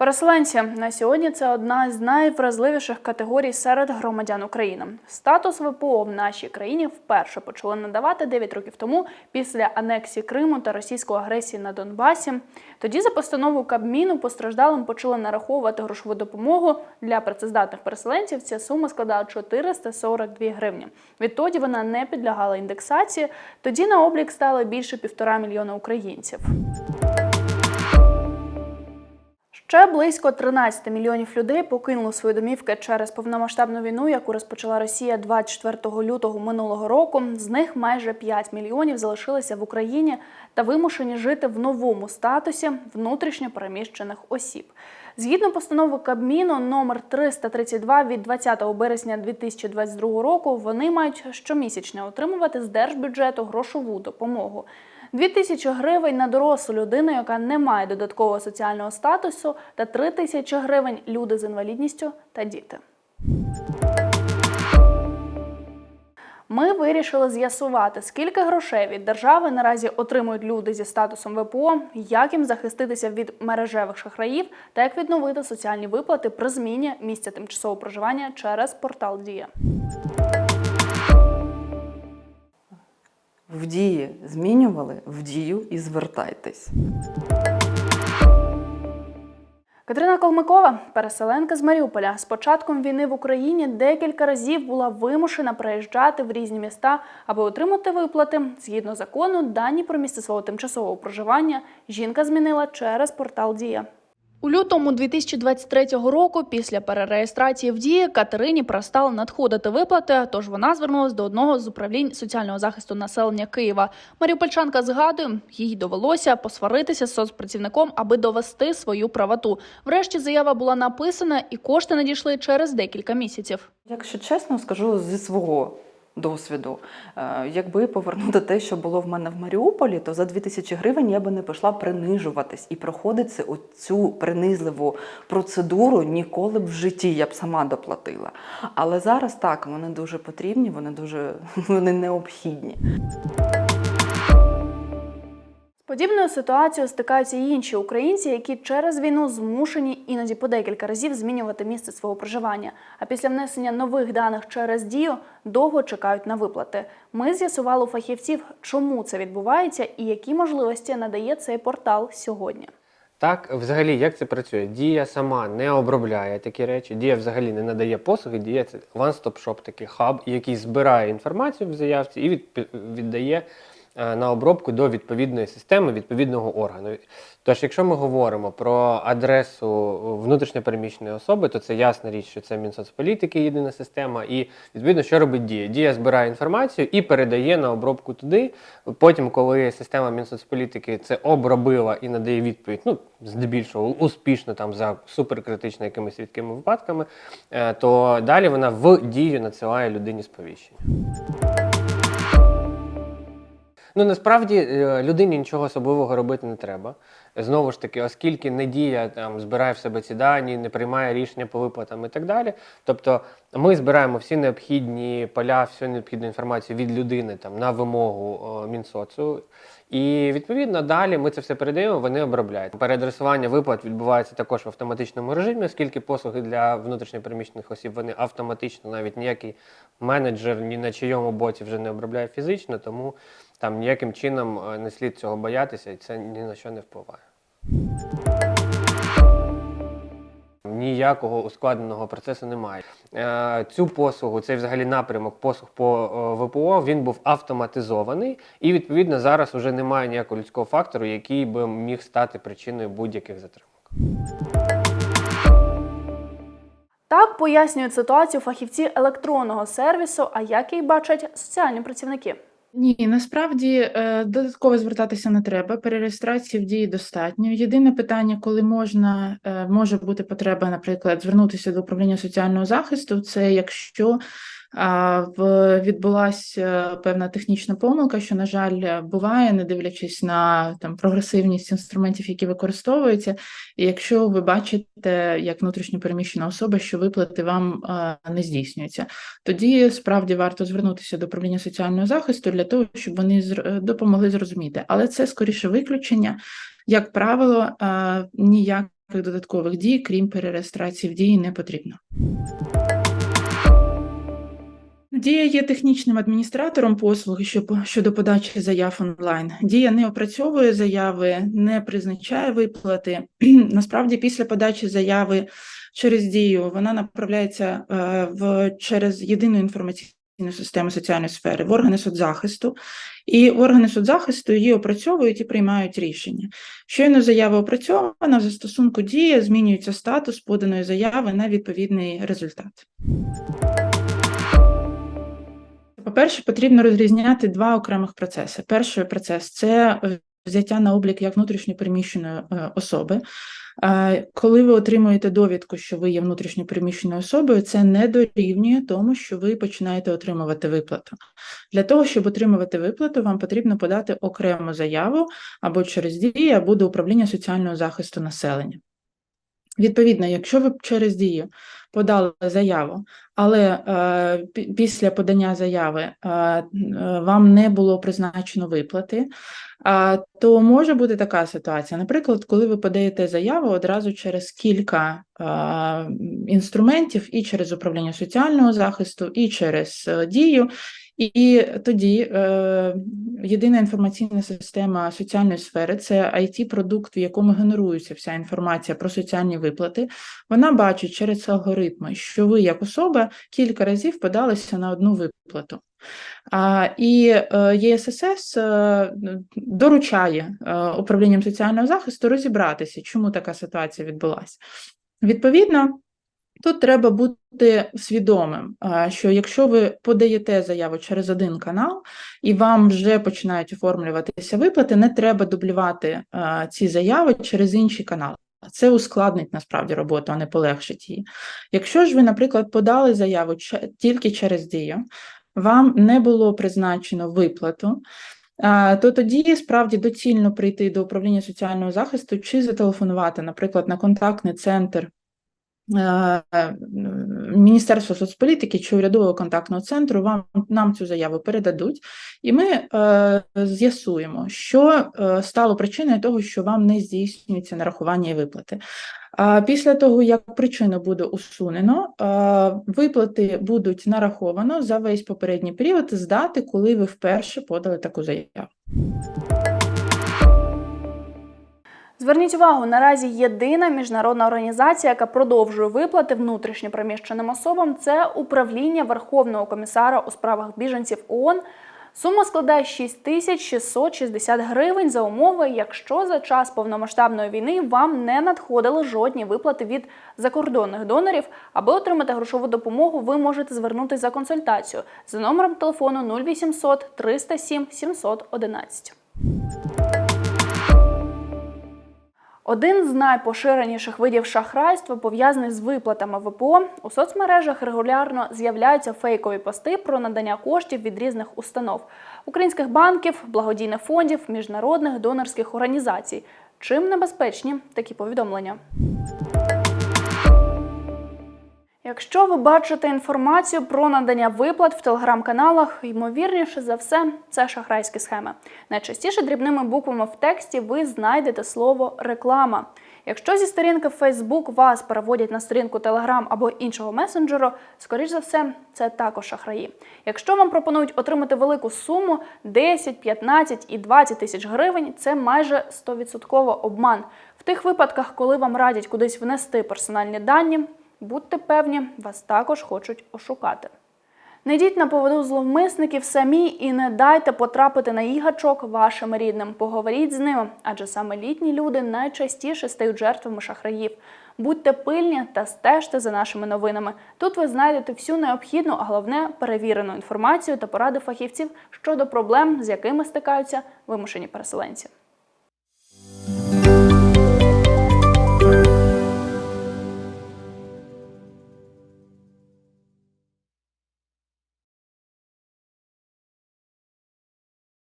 Переселенці на сьогодні це одна з найвразливіших категорій серед громадян України. Статус ВПО в нашій країні вперше почали надавати 9 років тому після анексії Криму та російської агресії на Донбасі. Тоді за постанову Кабміну постраждалим почали нараховувати грошову допомогу для працездатних переселенців. Ця сума складала 442 гривні. Відтоді вона не підлягала індексації. Тоді на облік стало більше півтора мільйона українців. Ще близько 13 мільйонів людей покинули свої домівки через повномасштабну війну, яку розпочала Росія 24 лютого минулого року. З них майже 5 мільйонів залишилися в Україні та вимушені жити в новому статусі внутрішньо переміщених осіб. Згідно постанови Кабміну номер 332 від 20 березня 2022 року, вони мають щомісячно отримувати з держбюджету грошову допомогу. 2 тисячі гривень на дорослу людину, яка не має додаткового соціального статусу, та 3 тисячі гривень люди з інвалідністю та діти. Ми вирішили з'ясувати, скільки грошей від держави наразі отримують люди зі статусом ВПО, як їм захиститися від мережевих шахраїв та як відновити соціальні виплати при зміні місця тимчасового проживання через портал Дія. В дії змінювали, в дію і звертайтесь. Катерина Колмикова, переселенка з Маріуполя, з початком війни в Україні декілька разів була вимушена приїжджати в різні міста, аби отримати виплати. Згідно закону, дані про місце свого тимчасового проживання жінка змінила через портал Дія. У лютому 2023 року, після перереєстрації в дії, Катерині перестали надходити виплати. Тож вона звернулася до одного з управлінь соціального захисту населення Києва. Маріупольчанка згадує, їй довелося посваритися з соцпрацівником, аби довести свою правоту. Врешті заява була написана, і кошти надійшли через декілька місяців. Якщо чесно, скажу зі свого досвіду, е, якби повернути те, що було в мене в Маріуполі, то за 2000 гривень я би не пішла принижуватись і проходити оцю принизливу процедуру ніколи б в житті я б сама доплатила. Але зараз так, вони дуже потрібні, вони дуже вони необхідні. Подібною ситуацією стикаються й інші українці, які через війну змушені іноді по декілька разів змінювати місце свого проживання. А після внесення нових даних через дію довго чекають на виплати. Ми з'ясували у фахівців, чому це відбувається і які можливості надає цей портал сьогодні. Так, взагалі, як це працює? Дія сама не обробляє такі речі, дія взагалі не надає послуги, дія це one-stop-shop, такий хаб, який збирає інформацію в заявці і віддає на обробку до відповідної системи, відповідного органу. Тож, якщо ми говоримо про адресу внутрішньопереміщеної особи, то це ясна річ, що це Мінсоцполітики, єдина система, і відповідно, що робить дія? Дія збирає інформацію і передає на обробку туди. Потім, коли система Мінсоцполітики це обробила і надає відповідь, ну здебільшого успішно там за суперкритично якимись рідкими випадками, е, то далі вона в дію надсилає людині сповіщення. Ну насправді е, людині нічого особливого робити не треба. Знову ж таки, оскільки недія там збирає в себе ці дані, не приймає рішення по виплатам і так далі. Тобто ми збираємо всі необхідні поля, всю необхідну інформацію від людини там на вимогу о, Мінсоцу. І відповідно далі ми це все передаємо, вони обробляють. Переадресування виплат відбувається також в автоматичному режимі, оскільки послуги для внутрішньопереміщених осіб вони автоматично, навіть ніякий менеджер ні на чийому боці вже не обробляє фізично, тому там ніяким чином е, не слід цього боятися, і це ні на що не впливає. Ніякого ускладненого процесу немає. Е, Цю послугу, цей взагалі напрямок послуг по е, ВПО, він був автоматизований, і відповідно зараз вже немає ніякого людського фактору, який би міг стати причиною будь-яких затримок. Так пояснюють ситуацію фахівці електронного сервісу, а як її бачать соціальні працівники. Ні, насправді е, додатково звертатися не треба. Перереєстрації в дії достатньо. Єдине питання, коли можна е, може бути потреба, наприклад, звернутися до управління соціального захисту, це якщо відбулася певна технічна помилка, що, на жаль, буває, не дивлячись на там прогресивність інструментів, які використовуються. І якщо ви бачите, як внутрішньо переміщена особа, що виплати вам не здійснюються, тоді справді варто звернутися до управління соціального захисту для того, щоб вони зр- допомогли зрозуміти. Але це скоріше виключення. Як правило, ніяк ніяких додаткових дій, крім перереєстрації в дії, не потрібно. Дія є технічним адміністратором послуги що- щодо подачі заяв онлайн. Дія не опрацьовує заяви, не призначає виплати. Насправді, після подачі заяви через дію вона направляється е, в через єдину інформаційну систему соціальної сфери в органи соцзахисту, і органи соцзахисту її опрацьовують і приймають рішення. Щойно заява опрацьована, в застосунку дія змінюється статус поданої заяви на відповідний результат. По-перше, потрібно розрізняти два окремих процеси. Перший процес це взяття на облік як внутрішньопереміщеної е, особи. Коли ви отримуєте довідку, що ви є внутрішньопереміщеною особою, це не дорівнює тому, що ви починаєте отримувати виплату. Для того, щоб отримувати виплату, вам потрібно подати окрему заяву або через дії, або до управління соціального захисту населення. Відповідно, якщо ви через дію подали заяву, але е, після подання заяви е, е, вам не було призначено виплати, е, то може бути така ситуація. Наприклад, коли ви подаєте заяву одразу через кілька е, інструментів, і через управління соціального захисту, і через е, дію. І тоді е, єдина інформаційна система соціальної сфери це it продукт в якому генерується вся інформація про соціальні виплати. Вона бачить через алгоритми, що ви як особа кілька разів подалися на одну виплату. А, і е, ЄССС е, доручає е, управлінням соціального захисту розібратися, чому така ситуація відбулася. Відповідно, Тут треба бути свідомим, що якщо ви подаєте заяву через один канал і вам вже починають оформлюватися виплати, не треба дублювати ці заяви через інші канали. Це ускладнить насправді роботу, а не полегшить її. Якщо ж ви, наприклад, подали заяву тільки через дію, вам не було призначено виплату, то тоді справді доцільно прийти до управління соціального захисту чи зателефонувати, наприклад, на контактний центр е, Міністерства соцполітики чи урядового контактного центру вам нам цю заяву передадуть, і ми е, з'ясуємо, що е, стало причиною того, що вам не здійснюється нарахування і виплати. А після того, як причину буде усунено, е, виплати будуть нараховано за весь попередній період з дати, коли ви вперше подали таку заяву. Зверніть увагу, наразі єдина міжнародна організація, яка продовжує виплати внутрішньо переміщеним особам, це управління Верховного комісара у справах біженців ООН. Сума складає 6660 гривень за умови, якщо за час повномасштабної війни вам не надходили жодні виплати від закордонних донорів. Аби отримати грошову допомогу, ви можете звернутися за консультацією за номером телефону 0800 307 711. Один з найпоширеніших видів шахрайства пов'язаний з виплатами ВПО. У соцмережах регулярно з'являються фейкові пости про надання коштів від різних установ українських банків, благодійних фондів, міжнародних донорських організацій. Чим небезпечні такі повідомлення? Якщо ви бачите інформацію про надання виплат в телеграм-каналах, ймовірніше за все, це шахрайські схеми. Найчастіше дрібними буквами в тексті ви знайдете слово реклама. Якщо зі сторінки Facebook вас переводять на сторінку Telegram або іншого месенджеру, скоріш за все, це також шахраї. Якщо вам пропонують отримати велику суму 10, 15 і 20 тисяч гривень, це майже 100% обман. В тих випадках, коли вам радять кудись внести персональні дані, будьте певні, вас також хочуть ошукати. Не йдіть на поводу зловмисників самі і не дайте потрапити на їх гачок вашим рідним. Поговоріть з ними, адже саме літні люди найчастіше стають жертвами шахраїв. Будьте пильні та стежте за нашими новинами. Тут ви знайдете всю необхідну, а головне перевірену інформацію та поради фахівців щодо проблем, з якими стикаються вимушені переселенці.